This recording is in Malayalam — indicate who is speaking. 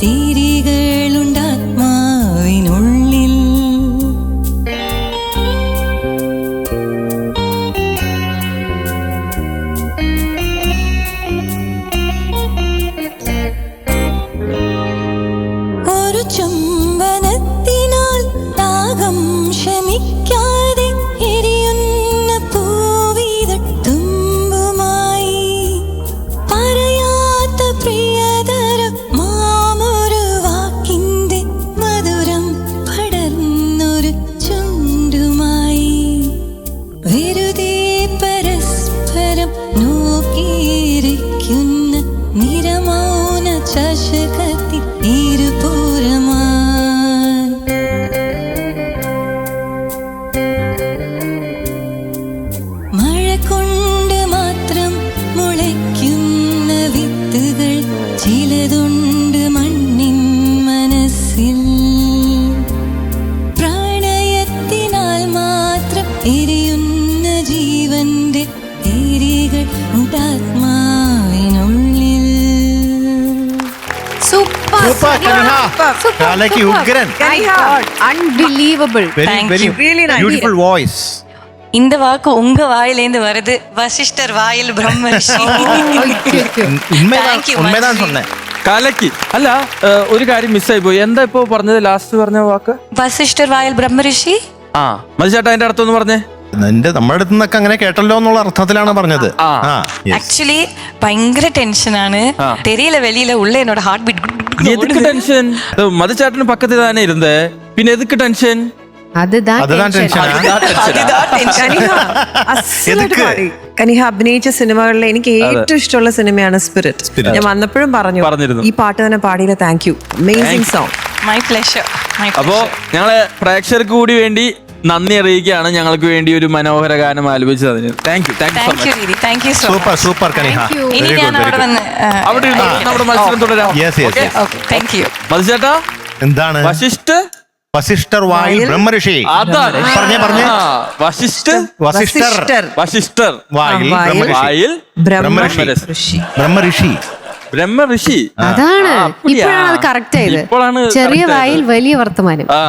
Speaker 1: തീരികളുണ്ടാത്മാവിനുള്ളിൽ. ഒരു ചുംബനത്തിനാൽ നിരമൗന ചഷകത്തിൽ ഇരുപൂരമായി
Speaker 2: സൂപ്പർ
Speaker 3: സൂപ്പർ കനിഹ കലക്കി ഉഗ്രൻ
Speaker 2: unbelievable
Speaker 3: very
Speaker 1: Thank
Speaker 3: very
Speaker 1: you.
Speaker 4: Really nice.
Speaker 3: Beautiful voice
Speaker 1: இந்த வாக்கு உங்க வாயிலேந்து வருது வசிஷ்டர் வாயில் பிரம்மரிஷி
Speaker 3: ഉണ്മേതാ
Speaker 1: Thank you,
Speaker 3: ഉണ്മേതാ
Speaker 1: മനസ്സിലായി.
Speaker 3: சொன்னேன்
Speaker 5: കലക്കി അല്ല ഏ, ഒരു കാര്യം മിസ്സായി പോയി എന്താ ഇപ്പൊ പറഞ്ഞത് ലാസ്റ്റ് പറഞ്ഞ വാക്ക്
Speaker 1: വസിഷ്ഠർ വായിൽ ബ്രഹ്മഋഷി
Speaker 5: ആ മതിച്ചേട്ടാ അതിന്റെ അർത്ഥം ഒന്ന് പറഞ്ഞേ
Speaker 3: നിന്റെ നമ്മുടെ അടുത്ത് നിന്നൊക്കെ അങ്ങനെ കേട്ടല്ലോ എന്നുള്ള അർത്ഥത്തിലാണ് പറഞ്ഞത്.
Speaker 5: ആ
Speaker 1: ഭയങ്കര
Speaker 5: ടെൻഷൻ
Speaker 1: ആണ്. തെരയില தெரியல ഉള്ള എന്നോട് ഹാർട്ട്
Speaker 5: ബീറ്റ് ടെൻഷൻ பீட் പക്കത്തിൽ തന്നെ ഇരുന്ന്. പിന്നെ தானே ടെൻഷൻ
Speaker 4: കനിഹ അഭിനയിച്ച സിനിമകളിൽ എനിക്ക് ഏറ്റവും ഇഷ്ടമുള്ള സിനിമയാണ് സ്പിരിറ്റ് ഞാൻ വന്നപ്പോഴും പറഞ്ഞു
Speaker 5: പറഞ്ഞിരുന്നു.
Speaker 4: ഈ പാട്ട് തന്നെ പാടിയില്ല thank you amazing
Speaker 1: song my pleasure
Speaker 5: അപ്പോ ഞങ്ങൾ പ്രേക്ഷകർക്ക് കൂടി വേണ്ടി നന്ദി അറിയിക്കുകയാണ്. ഞങ്ങൾക്ക് വേണ്ടി ഒരു മനോഹര ഗാനം ആലപിച്ചത് അതിന്. Thank you thank you so
Speaker 1: thank you
Speaker 5: much
Speaker 1: Didi thank you so
Speaker 3: super super Kaniha
Speaker 2: Thank you.
Speaker 1: ഇനി
Speaker 3: വെരി
Speaker 1: ഞാൻ
Speaker 3: ഗുഡ്
Speaker 1: അവിടെ
Speaker 3: വെരി
Speaker 1: വന്ന്
Speaker 5: അവിടെ ഇരുന്ന്? നമ്മുടെ മത്സരം തുടരാം.
Speaker 3: Yes yes yes
Speaker 1: okay thank you
Speaker 5: മതിച്ചേട്ടാ
Speaker 3: എന്താണ്?
Speaker 5: വശിഷ്ഠ്
Speaker 3: വസിഷ്ഠർ വായിൽ ബ്രഹ്മഋഷി
Speaker 5: അതാണ്.
Speaker 3: പറഞ്ഞേ പറഞ്ഞേ.
Speaker 5: ആ, വശിഷ്ഠ്
Speaker 3: വസിഷ്ഠർ.
Speaker 5: വശിഷ്ഠർ
Speaker 3: വായിൽ
Speaker 4: ആ, വായിൽ.
Speaker 3: ബ്രഹ്മഋഷി
Speaker 5: വായിൽ
Speaker 3: ബ്രഹ്മഋഷി.
Speaker 4: ഋഷി
Speaker 3: ബ്രഹ്മഋഷി
Speaker 5: ബ്രഹ്മ ഋഷി
Speaker 2: അതാണ്.
Speaker 5: അപ്പടിയാ.
Speaker 2: ഇപ്പോഴാണ് അത് കറക്റ്റ് ആയത്.
Speaker 5: ഇപ്പോഴാണ്
Speaker 2: ചെറിയ
Speaker 5: ആയത്.
Speaker 2: വായിൽ വലിയ വർത്തമാനം.
Speaker 5: ആ.